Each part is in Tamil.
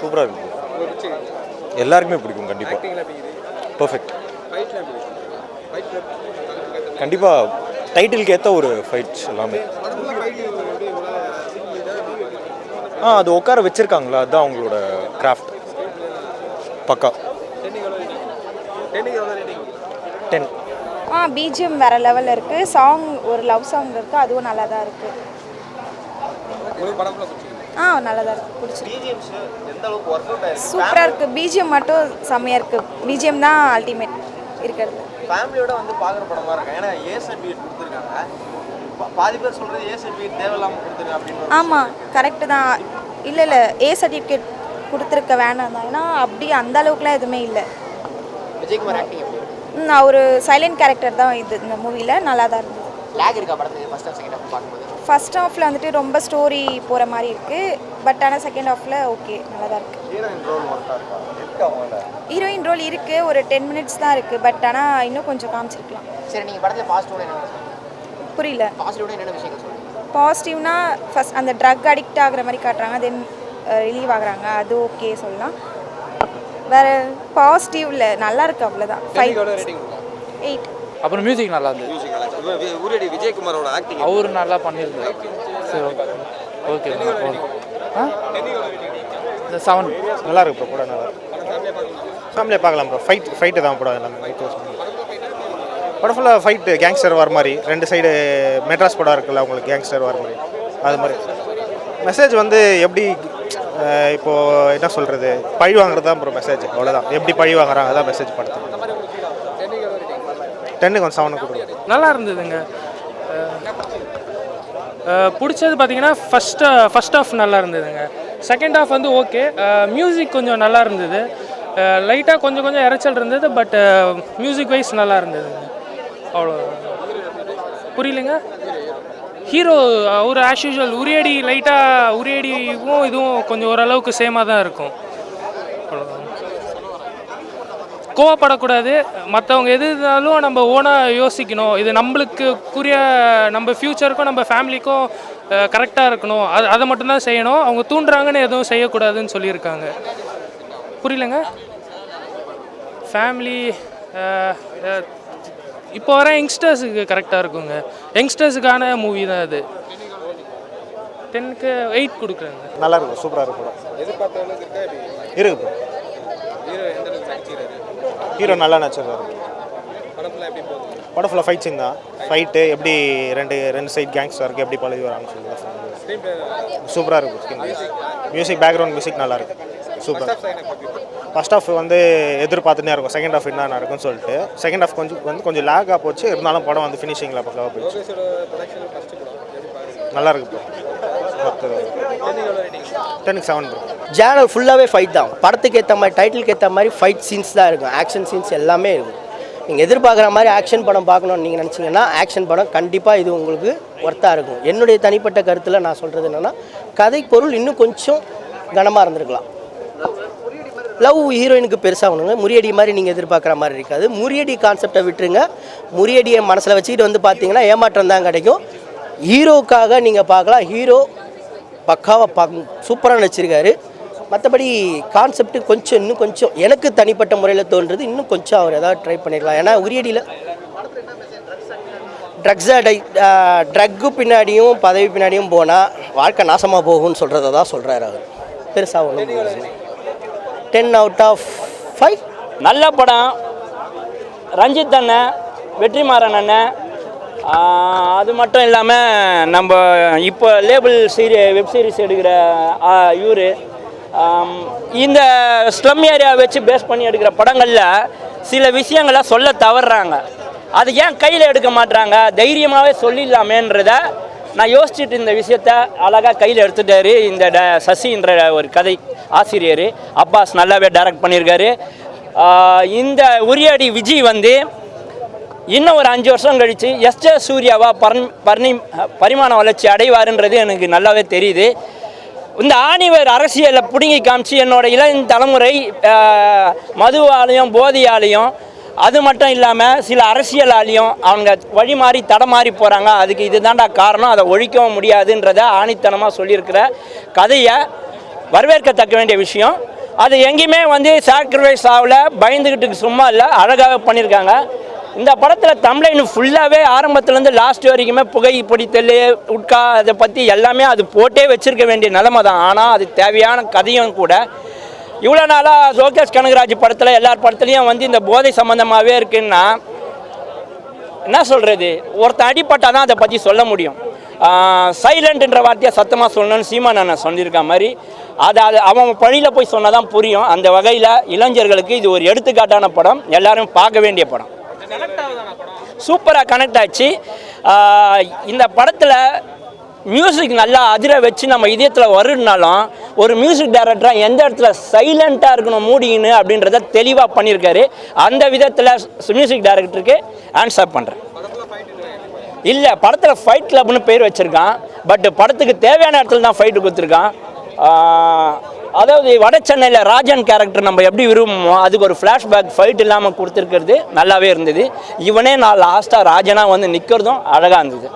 சூப்பராக இருக்குது எல்லாருக்குமே பிடிக்கும் கண்டிப்பாக பர்ஃபெக்ட் கண்டிப்பாக டைட்டிலுக்கு ஏற்ற ஒரு ஃபைட்ஸ் எல்லாமே. ஆ அது உட்கார வச்சுருக்காங்களா? அதுதான் அவங்களோட கிராஃப்ட் பக்கா. டென் ஆ பிஜிஎம் வேறு லெவலில் இருக்குது சாங் ஒரு லவ் சாங் இருக்குது அதுவும் நல்லா தான் இருக்குது ஆ நல்லா தான் இருக்குது பிடிச்சிருக்கு சூப்பராக இருக்குது பிஜிஎம் மட்டும் செம்மையாக இருக்குது பிஜிஎம் தான் அல்டிமேட் இருக்கிறது. ஃபேமிலியோட வந்து பார்க்குற படமா இருக்கும் ஏன்னா ஏ சர்டிஃபிகேட் கொடுத்துருக்காங்க. பாதி பேர் சொல்றது ஏ சர்டிஃபிகேட் தேவையில்லாமல் அப்படின்னு ஆமாம் கரெக்டு தான். இல்லை இல்லை ஏ சர்டிஃபிகேட் கொடுத்துருக்க வேணாம் தான். ஏன்னா அப்படி அந்த அளவுக்குலாம் எதுவுமே இல்லை. விஜயகுமார் ஆக்டிங் ம், ஒரு சைலண்ட் கேரக்டர் தான் இது இந்த மூவியில் நல்லா தான் இருந்தது. லேக் இருக்கா படத்துக்கு? ஃபர்ஸ்ட் ஹாஃப் செகண்ட் பார்க்கும்போது. ஃபர்ஸ்ட் ஹாஃபில் வந்துட்டு ரொம்ப ஸ்டோரி போகிற மாதிரி இருக்குது பட் ஆனால் செகண்ட் ஹாஃபில் ஓகே நல்லா தான் இருக்குது ஹீரோயின் ரோல் இருக்குது ஒரு டென் மினிட்ஸ் தான் இருக்குது பட் ஆனால் இன்னும் கொஞ்சம் காமிச்சிருக்கலாம். சரி நீங்கள் படத்தில் பாசிட்டிவோட என்ன புரியல. பாசிட்டிவோட என்னென்ன விஷயங்கள் சொல்லுங்கள் பாசிட்டிவ்னா ஃபஸ்ட் அந்த ட்ரக் அடிக்ட் ஆகுற மாதிரி காட்டுறாங்க தென் ரிலீவ் ஆகுறாங்க. அது ஓகே சொல்லலாம். வேறு பாசிட்டிவ்ல நல்லா இருக்கு அவ்வளோதான் ஃபைவ் எயிட் அப்புறம் மியூசிக் நல்லா இருந்தது. ஊரடி விஜயகுமாரோட ஆக்டிங் அவரு நல்லா பண்ணியிருந்தார். சரி ஓகே ஓகே ஆ? இந்த செவன் நல்லா இருக்கு ப்ரோ படம் நல்லா ஃபேமிலியாக பார்க்கலாம் ப்ரோ ஃபைட் ஃபைட்டு தான் படம் எல்லாமே. ஃபைட் படம் ஃபுல்லாக ஃபைட்டு கேங்ஸ்டர் வர மாதிரி. ரெண்டு சைடு மெட்ராஸ் படம் இருக்குல்ல அவங்களுக்கு கேங்ஸ்டர் வர மாதிரி. அது மாதிரி. மெசேஜ் வந்து எப்படி அஹ், இப்போ என்ன சொல்கிறது பழி வாங்குறது தான் ப்ரோ மெசேஜ் அவ்வளோதான் எப்படி பழி வாங்குறாங்க அதான் மெசேஜ் படத்துக்கு. டென்னுக்கு ஒன் செவனுக்கு கொடுங்க. நல்லா இருந்ததுங்க. பிடிச்சது பார்த்தீங்கன்னா ஃபஸ்ட் ஃபஸ்ட் ஆஃப் நல்லா இருந்ததுங்க. செகண்ட் ஆஃப் வந்து ஓகே மியூசிக் கொஞ்சம் நல்லா இருந்தது. லைட்டாக கொஞ்சம் கொஞ்சம் இறைச்சல் இருந்தது பட் மியூசிக் வைஸ் நல்லா இருந்ததுங்க. அவ்வளோ புரியலைங்க? ஹீரோ அவர் ஆஸ் யூஷுவல் உரியடி லைட்டாக உரியடியும் இதுவும் கொஞ்சம் ஓரளவுக்கு சேமாக தான் இருக்கும் அவ்வளோதான் கோவப்படக்கூடாது. மற்றவங்க எது இருந்தாலும் நம்ம ஓனாக யோசிக்கணும். இது நம்மளுக்குரிய நம்ம ஃப்யூச்சருக்கும் நம்ம ஃபேமிலிக்கும் கரெக்டாக இருக்கணும். அது அதை மட்டும்தான் செய்யணும். அவங்க தூண்டுறாங்கன்னு எதுவும் செய்யக்கூடாதுன்னு சொல்லியிருக்காங்க. புரியலங்க? ஃபேமிலி இப்போ வர யங்ஸ்டர்ஸுக்கு கரெக்டாக இருக்குங்க. யங்ஸ்டர்ஸுக்கான மூவி தான் அது. டென்னுக்கு எயிட் கொடுக்குறேங்க. நல்லா இருக்கும். சூப்பராக இருக்கும். இருக்கு? ஹீரோ நல்லா நடிச்சிருக்காரு. படம் ஃபுல்லாக ஃபைட் சீன் தான். ஃபைட்டு எப்படி ரெண்டு ரெண்டு சைட் கேங்ஸ்டருக்கு எப்படி பழகி வராங்கன்னு சொல்லி சூப்பராக இருக்கும் மியூசிக் பேக்ரவுண்ட் மியூசிக் நல்லா இருக்கு. சூப்பர் ஃபர்ஸ்ட் ஆஃப் வந்து எதிர்பார்த்துனே இருக்கும். செகண்ட் ஆஃப் என்ன நடக்கும்னு சொல்லிட்டு. செகண்ட் ஆஃப் கொஞ்சம் வந்து கொஞ்சம் லேக்காக போச்சு. இருந்தாலும் படம் வந்து ஃபினிஷிங்கில் பக்காவாக போயிடுச்சு. நல்லா இருக்கு ப்ரோ டென்னுக்கு செவன் ப்ரோ ஜேனல் ஃபுல்லாகவே ஃபைட் தான். படத்துக்கு ஏற்ற மாதிரி டைட்டிலுக்கு ஏற்ற மாதிரி ஃபைட் சீன்ஸ் தான் இருக்கும். ஆக்ஷன் சீன்ஸ் எல்லாமே இருக்கும். நீங்கள் எதிர்பார்க்குற மாதிரி ஆக்ஷன் படம் பார்க்கணும்னு நீங்கள் நினச்சிங்கன்னா ஆக்ஷன் படம் கண்டிப்பாக இது உங்களுக்கு ஒர்த்தாக இருக்கும். என்னுடைய தனிப்பட்ட கருத்தில் நான் சொல்கிறது என்னென்னா கதை பொருள் இன்னும் கொஞ்சம் கனமாக இருந்திருக்கலாம். லவ் ஹீரோயினுக்கு பெருசாக ஒன்றுங்க முறியடி மாதிரி நீங்கள் எதிர்பார்க்குற மாதிரி இருக்காது. முறியடி கான்செப்டை விட்டுருங்க. முறியடியை மனசில் வச்சுக்கிட்டு வந்து பார்த்தீங்கன்னா ஏமாற்றம் தான் கிடைக்கும். ஹீரோக்காக நீங்கள் பார்க்கலாம். ஹீரோ பக்காவாக பார்க்க சூப்பராக நடிச்சிருக்காரு. மற்றபடி கான்செப்ட் கொஞ்சம் இன்னும் கொஞ்சம் எனக்கு தனிப்பட்ட முறையில் தோன்றது இன்னும் கொஞ்சம் அவர் ஏதாவது ட்ரை பண்ணிருக்கலாம். ஏன்னா உரியடியில் ட்ரக்ஸ் அடை ட்ரக்கு பின்னாடியும் பதவி பின்னாடியும் போனால் வாழ்க்கை நாசமாக போகும்னு சொல்கிறத தான் சொல்கிறார் அவர். பெருசாக ஒன்றும் டென் அவுட் ஆஃப் ஃபைவ் நல்ல படம். ரஞ்சித் அண்ணன் வெற்றிமாறன் அண்ணன் அது மட்டும் இல்லாமல் நம்ம இப்போ லேபிள் சீரி வெப் சீரிஸ் எடுக்கிற இவர் இந்த ஸ்லம் ஏரியா வச்சு பேஸ் பண்ணி எடுக்கிற படங்களில் சில விஷயங்களை சொல்ல தவறுறாங்க அது ஏன் கையில் எடுக்க மாட்றாங்க? தைரியமாகவே சொல்லிடலாமேன்றத நான் யோசிச்சுட்டு இந்த விஷயத்த அழகாக கையில் எடுத்துட்டாரு இந்த ட சசின்ற ஒரு கதை ஆசிரியர். அப்பாஸ் நல்லாவே டைரக்ட் பண்ணியிருக்காரு இந்த உரியடி விஜய் வந்து இன்னும் ஒரு அஞ்சு வருஷம் கழித்து எஸ்ஜே சூர்யாவா பர் பர்ணி பரிமாண வளர்ச்சி அடைவாருன்றது எனக்கு நல்லாவே தெரியுது. இந்த ஆணிவர் அரசியலை பிடுங்கி காமிச்சு என்னோட இளம் தலைமுறை மதுவாலையும் போதையாலையும் அது மட்டும் இல்லாமல் சில அரசியலாலையும் அவங்க வழி மாறி தடமாறி போகிறாங்க அதுக்கு இதுதான்டா காரணம். அதை ஒழிக்கவும் முடியாதுன்றத ஆணித்தனமாக சொல்லியிருக்கிற கதையை வரவேற்கத்தக்க வேண்டிய விஷயம். அது எங்கேயுமே வந்து சாக்ரிஃபைஸ் ஆகல பயந்துக்கிட்டு சும்மா இல்லை அழகாக பண்ணியிருக்காங்க. இந்த படத்தில் தமிழின் ஃபுல்லாகவே ஆரம்பத்துலேருந்து லாஸ்ட் வரைக்குமே புகை பிடித்தல் உட்கா அதை பற்றி எல்லாமே அது போட்டே வச்சுருக்க வேண்டிய நிலமை தான் ஆனால் அது தேவையான கதையும் கூட. இவ்வளோ நாளாக லோகேஷ் கனகராஜ் படத்தில் எல்லார் படத்துலையும் வந்து இந்த போதை சம்மந்தமாகவே இருக்குன்னா என்ன சொல்கிறது ஒருத்தன் அடிப்பட்டால் தான் அதை பற்றி சொல்ல முடியும். சைலண்ட்ன்ற வார்த்தையை சத்தமாக சொல்லணும்னு சீமா நான் சொல்லியிருக்க மாதிரி அதை அது அவன் பணியில் போய் சொன்னால் தான் புரியும். அந்த வகையில் இளைஞர்களுக்கு இது ஒரு எடுத்துக்காட்டான படம். எல்லாரும் பார்க்க வேண்டிய படம். சூப்பராக கனெக்ட் ஆச்சு. இந்த படத்தில் மியூசிக் நல்லா அதிர வச்சு நம்ம இதயத்தில் வருனாலும் ஒரு மியூசிக் டைரக்டராக எந்த இடத்துல சைலண்ட்டாக இருக்கணும் மூடின்னு அப்படின்றத தெளிவாக பண்ணியிருக்காரு. அந்த விதத்தில் மியூசிக் டைரக்டருக்கு ஆன்சர் பண்ணுறேன் இல்லை படத்தில் ஃபைட் கிளப்னு பேர் வச்சுருக்கான். பட் படத்துக்கு தேவையான இடத்துல தான் ஃபைட்டு கொடுத்துருக்கான். அதாவது வட சென்னையில் ராஜன் கேரக்டர் நம்ம எப்படி விரும்புமோ அதுக்கு ஒரு ஃப்ளாஷ்பேக் ஃபைட் இல்லாமல் கொடுத்துருக்கிறது நல்லாவே இருந்தது. இவனே நான் லாஸ்ட்டாக ராஜனாக வந்து நிற்கிறதும் அழகாக இருந்தது.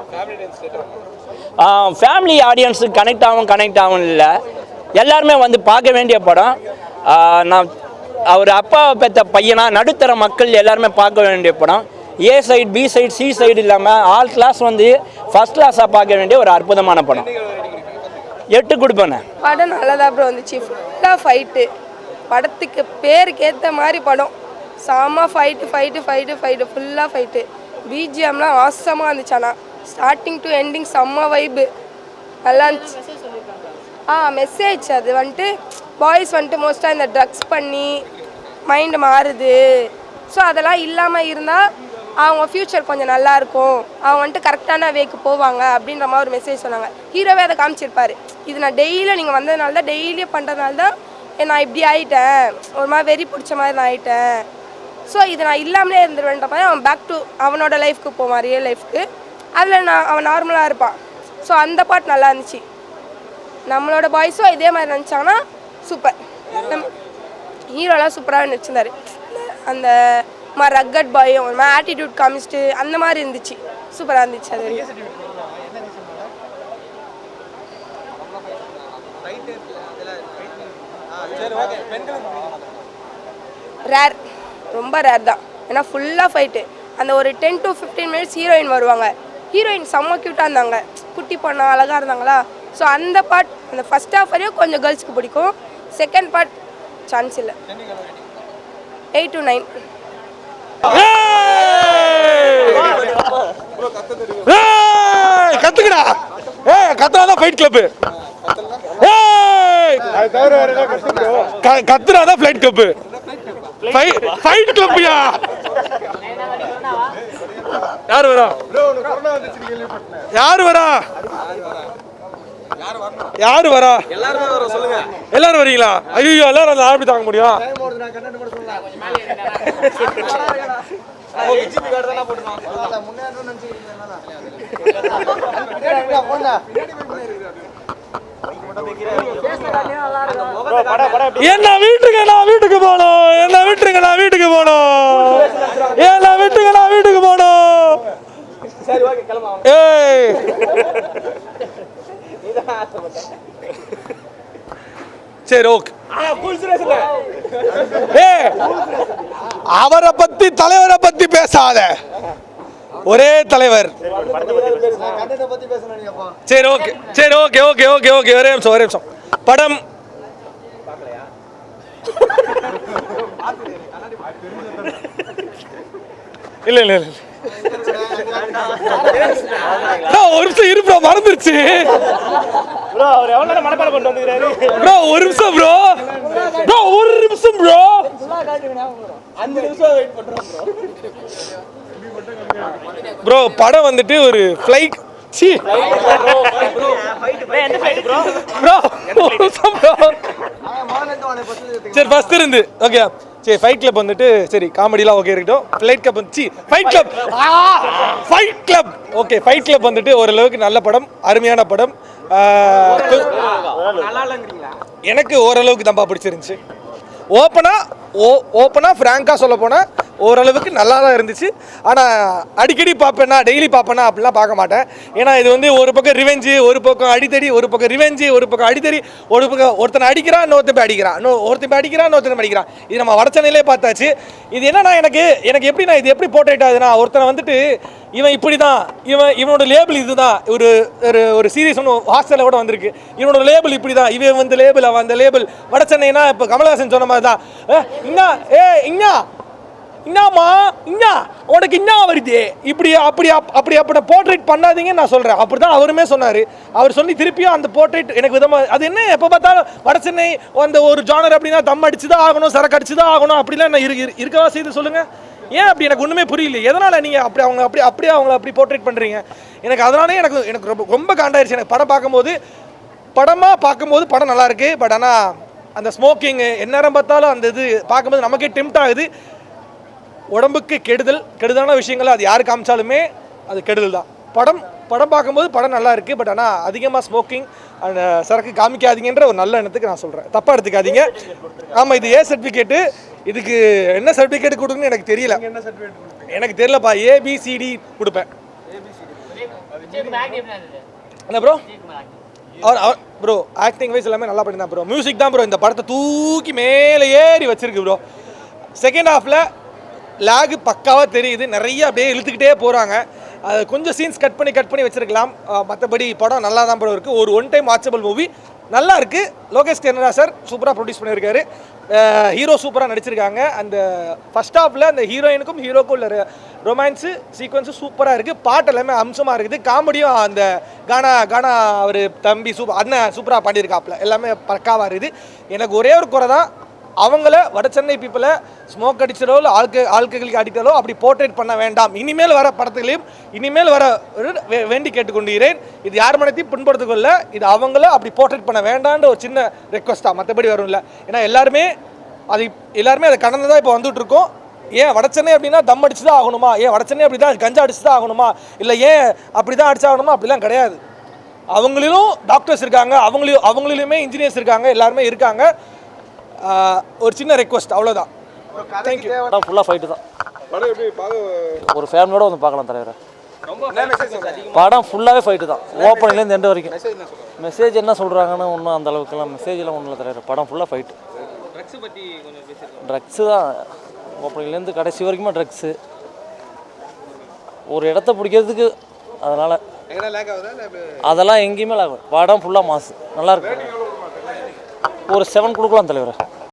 ஃபேமிலி ஆடியன்ஸுக்கு கனெக்ட் ஆகும் கனெக்ட் ஆகும் இல்லை. எல்லாருமே வந்து பார்க்க வேண்டிய படம். நான் அவர் அப்பாவை பெற்ற பையனாக நடுத்தர மக்கள் எல்லாருமே பார்க்க வேண்டிய படம். A side B side C side இல்லாமல் ஆல் கிளாஸ் வந்து ஃபஸ்ட் கிளாஸாக பார்க்க வேண்டிய ஒரு அற்புதமான படம். எட்டு கொடுப்பேண்ணே படம் நல்லதா ப்ரோ வந்துச்சு ஃபுல்லாக ஃபைட்டு படத்துக்கு பேருக்கு ஏற்ற மாதிரி படம். செம்ம ஃபைட்டு ஃபைட்டு ஃபைட்டு ஃபைட்டு ஃபுல்லாக ஃபைட்டு பிஜிஎம்லாம் ஆசமாக இருந்துச்சு ஆனால் ஸ்டார்டிங் டு எண்டிங் செம்ம வைப்பு நல்லா இருந்துச்சு. ஆ மெசேஜ் அது வந்துட்டு பாய்ஸ் வந்துட்டு மோஸ்ட்டாக இந்த ட்ரக்ஸ் பண்ணி மைண்டு மாறுது. ஸோ அதெல்லாம் இல்லாமல் இருந்தால் அவங்க ஃப்யூச்சர் கொஞ்சம் நல்லா இருக்கும். அவங்க வந்துட்டு கரெக்டான வேக்கு போவாங்க அப்படின்ற மாதிரி ஒரு மெசேஜ் சொன்னாங்க. ஹீரோவே அதை காமிச்சிருப்பாரு. இது நான் டெய்லியும் நீங்கள் வந்ததுனால தான் டெய்லியும் பண்ணுறதுனால தான் ஏ, நான் இப்படி ஆகிட்டேன் ஒரு மாதிரி வெறி பிடிச்ச மாதிரி நான் ஆயிட்டேன். ஸோ இது நான் இல்லாமலே இருந்துருவேன்ற மாதிரி அவன் பேக் டு அவனோட லைஃப்க்கு போவான் ரியல் லைஃப்க்கு அதில் நான் அவன் நார்மலாக இருப்பான். ஸோ அந்த பாட் நல்லா இருந்துச்சு. நம்மளோட பாய்ஸும் இதே மாதிரி நினச்சாங்கன்னா சூப்பர் நம் ஹீரோலாம் சூப்பராக நடிச்சிருந்தாரு. அந்த மாதிரி ரக்கட் பாயும் ஒரு மாதிரி ஆட்டிடியூட் காமிச்சிட்டு அந்த மாதிரி இருந்துச்சு. சூப்பராக இருந்துச்சு அது. ரேர் ரொம்ப ரேர் தான். ஏன்னா ஃபுல்லாக ஃபைட்டு அந்த ஒரு ten to fifteen minutes heroine வருவாங்க. ஹீரோயின் செம்ம க்யூட்டாக இருந்தாங்க. குட்டி பொண்ணா அழகாக இருந்தாங்களா? ஸோ அந்த பார்ட் அந்த ஃபஸ்ட் ஹாஃப் வரையும் கொஞ்சம் கேர்ள்ஸ்க்கு பிடிக்கும். செகண்ட் பார்ட் சான்ஸ் இல்லை. எயிட் டு நைன் கத்துக்கடா. ஏய் கத்துறாதான் ஃபைட் கிளப் ஏய்! க- கத்துறாதான் ஃப்ளைட் கப்பு ஃபைட் கிளப்யா யார் வரா? யார் வரா? யார் வரா? வர எல்லாரும் வரீங்களா? ஐயோ எல்லாரும் அந்த ஆரம்பி தாங்க முடியும். ஹெச்பி என்ன வீட்டுக்கு நான் வீட்டுக்கு போகணும். என்ன வீட்டுக்கு நான் வீட்டுக்கு போகணும். என்ன வீட்டுக்கு நான் வீட்டுக்கு போகணும். ஏய். சரி ஓகே. அவரை பத்தி தலைவரை பத்தி பேசாத. ஒரே தலைவர். சரி ஓகே. சரி ஓகே ஓகே ஓகே ஓகே. ஒரே நிமிஷம் ஒரே நிமிஷம். படம். இல்ல இல்ல இல்ல ஒரு நிமிஷம் இரு ப்ரோ. மறந்துருச்சு. ப்ரோ ஒரு நிமிஷம் ப்ரோ. ப்ரோ ஒரு நிமிஷம் ப்ரோ. ப்ரோ. படம் வந்துட்டு ஒரு ஃப்ளைட் சி. ப்ரோ சரி ஃபர்ஸ்ட் இருந்து. ஓகே சரி ஃபைட் கிளப் வந்துட்டு சரி காமெடிலாம் ஓகே இருக்கட்டும். ஃப்ளைட் கிளப் வந்து fight club fight club okay fight club வந்துட்டு ஓரளவுக்கு நல்ல படம் அருமையான படம். எனக்கு ஓரளவுக்கு தம்பா பிடிச்சிருந்துச்சு. ஓப்பனாக ஓ ஓப்பனாக ஃப்ராங்காக சொல்ல போனால் ஓரளவுக்கு நல்லா தான் இருந்துச்சு. ஆனால் அடிக்கடி பார்ப்பேன்னா டெய்லி பார்ப்பேன்னா அப்படிலாம் பார்க்க மாட்டேன். ஏன்னா இது வந்து ஒரு பக்கம் ரிவெஞ்சு ஒரு பக்கம் அடித்தடி ஒரு பக்கம் ரிவெஞ்சு ஒரு பக்கம் அடித்தடி ஒரு பக்கம் ஒருத்தனை அடிக்கிறான் இன்னொருத்தன் போய் அடிக்கிறான். இன்னும் ஒருத்தன் போய் அடிக்கிறான் இன்னொருத்தன் அடிக்கிறான். இது நம்ம வடச்சனையிலே பார்த்தாச்சு. இது என்னன்னா எனக்கு எனக்கு எப்படின்னா இது எப்படி போர்ட்ரேட் ஆகுதுன்னா ஒருத்தனை வந்துட்டு இவன் இப்படி தான் இவன் இவனோட லேபிள் இதுதான். ஒரு ஒரு ஒரு சீரியஸ் ஒன்று ஹாஸ்டலில் கூட வந்திருக்கு. இவனோட லேபிள் இப்படி தான் இவன் வந்து லேபிள் அவன் அந்த லேபிள் வட சென்னைனா இப்போ கமலஹாசன் சொன்ன மாதிரி தான் ஏ ஏ இன்னா இன்னாமா இன்னா? உனக்கு இன்னா வருது? இப்படி அப்படி அப்படி அப்படி போர்ட்ரேட் பண்ணாதீங்கன்னு நான் சொல்கிறேன் அப்படி தான் அவருமே சொன்னார். அவர் சொல்லி திருப்பியும் அந்த போர்ட்ரேட் எனக்கு விதமாக அது என்ன? எப்போ பார்த்தாலும் வட சென்னை அந்த ஒரு ஜானர் அப்படின்னா தம் அடிச்சு தான் ஆகணும் சரக்கு அடிச்சு தான் ஆகணும் அப்படிலாம் என்ன இருக்கு இருக்கவா செய்து சொல்லுங்கள் ஏன் அப்படி? எனக்கு ஒன்றுமே புரியல எதனால் நீங்கள் அப்படி அவங்க அப்படி அப்படியே அவங்கள அப்படி போர்ட்ரேட் பண்ணுறீங்க எனக்கு அதனாலே எனக்கு எனக்கு ரொம்ப ரொம்ப காண்டாயிருச்சு. எனக்கு படம் பார்க்கும்போது படமாக பார்க்கும்போது படம் நல்லாயிருக்கு பட் ஆனால் அந்த ஸ்மோக்கிங் எந்நேரம் பார்த்தாலும் அந்த இது பார்க்கும்போது நமக்கே டெம்ட் ஆகுது. உடம்புக்கு கெடுதல் கெடுதலான விஷயங்கள் அது யார் காமிச்சாலுமே அது கெடுதல் தான். படம் படம் பார்க்கும்போது படம் நல்லா இருக்குது பட் ஆனால் அதிகமாக ஸ்மோக்கிங் அந்த சரக்கு காமிக்காதீங்கன்ற ஒரு நல்ல எண்ணத்துக்கு நான் சொல்கிறேன் தப்பாக எடுத்துக்காதீங்க. ஆமாம் இது ஏ சர்டிஃபிகேட்டு இதுக்கு என்ன சர்டிஃபிகேட் கொடுக்குன்னு எனக்கு தெரியல. எனக்கு தெரியலப்பா. ஏபிசிடி கொடுப்பேன். என்ன ப்ரோ அவர் அவர் ப்ரோ ஆக்டிங் வைஸ் எல்லாமே நல்லா பண்ணியிருந்தான் ப்ரோ மியூசிக் தான் ப்ரோ இந்த படத்தை தூக்கி மேலே ஏறி வச்சிருக்கு ப்ரோ செகண்ட் ஹாஃபில் லேகு பக்காவாக தெரியுது. நிறைய அப்படியே இழுத்துக்கிட்டே போகிறாங்க அது கொஞ்சம் சீன்ஸ் கட் பண்ணி கட் பண்ணி வச்சிருக்கலாம். மற்றபடி படம் நல்லா தான் படம் இருக்குது ஒரு ஒன் டைம் வாட்சபிள் மூவி நல்லா இருக்குது லோகேஷ் கனரா சார் சூப்பராக ப்ரொடியூஸ் பண்ணியிருக்காரு. ஹீரோ சூப்பராக நடிச்சிருக்காங்க. அந்த ஃபர்ஸ்ட் ஹாஃபில் அந்த ஹீரோயினுக்கும் ஹீரோக்கும் உள்ள ரொமான்ஸு சீக்வன்ஸு சூப்பராக இருக்குது பாட்டு எல்லாமே அம்சமாக இருக்குது. காமெடியும் அந்த கானா கானா அவர் தம்பி சூப்பர் அண்ணன் சூப்பராக பாடியிருக்காப்புல எல்லாமே பக்காவாக இருக்குது. எனக்கு ஒரே ஒரு குறை தான். அவங்கள வட சென்னை பீப்புளை ஸ்மோக் அடிச்சலோ இல்லை ஆல்க ஆல்கஹாலுக்கு அடித்தாலோ அப்படி போர்ட்ரேட் பண்ண வேண்டாம். இனிமேல் வர படத்துகளையும் இனிமேல் வர வே- வேண்டி கேட்டுக்கொண்டுகிறேன் இது யார் மனத்தையும் புண்படுத்திக்கொள்ள இது அவங்கள அப்படி போர்ட்ரேட் பண்ண வேண்டான்ற ஒரு சின்ன ரெக்வஸ்ட்டாக மற்றபடி வரும் இல்லை ஏன்னா எல்லாருமே அது எல்லாருமே அதை கடந்து தான் இப்போ வந்துட்டு இருக்கோம் ஏன் வடச்சென்னை அப்படின்னா தம் அடிச்சு தான் ஆகணுமா? ஏன் வடச்சென்னை அப்படி தான் கஞ்சா அடிச்சு தான் ஆகணுமா? இல்லை ஏன் அப்படி தான் அடிச்சாகணுமா அப்படிலாம் கிடையாது. அவங்களிலும் டாக்டர்ஸ் இருக்காங்க. அவங்களையும் அவங்களிலுமே இன்ஜினியர்ஸ் இருக்காங்க. எல்லாருமே இருக்காங்க. ஒரு சின்ன ரெக்வஸ்ட் அவ்வளோதான் தேங்க்யூ படம் ஃபுல்லாக ஃபைட்டு தான். ஒரு ஃபேமிலியோட வந்து பார்க்கலாம் தலைவரை. படம் ஃபுல்லாகவே ஃபைட்டு தான். ஓப்பனிங்லேருந்து எண்டு வரைக்கும். மெசேஜ் என்ன சொல்கிறாங்கன்னு ஒன்றும் அந்த அளவுக்குலாம் மெசேஜ்லாம் ஒன்றும் இல்லை தலைவர். படம் ஃபுல்லாக ஃபைட்டு ட்ரக்ஸு தான். ஓப்பனிங்லேருந்து கடைசி வரைக்குமே ட்ரக்ஸு ஒரு இடத்த பிடிக்கிறதுக்கு அதனால். அதெல்லாம் எங்கேயுமே லாகும் படம் ஃபுல்லாக மாசு நல்லா இருக்கு. ஒரு செவன் கொடுக்கலாம் தலைவர்.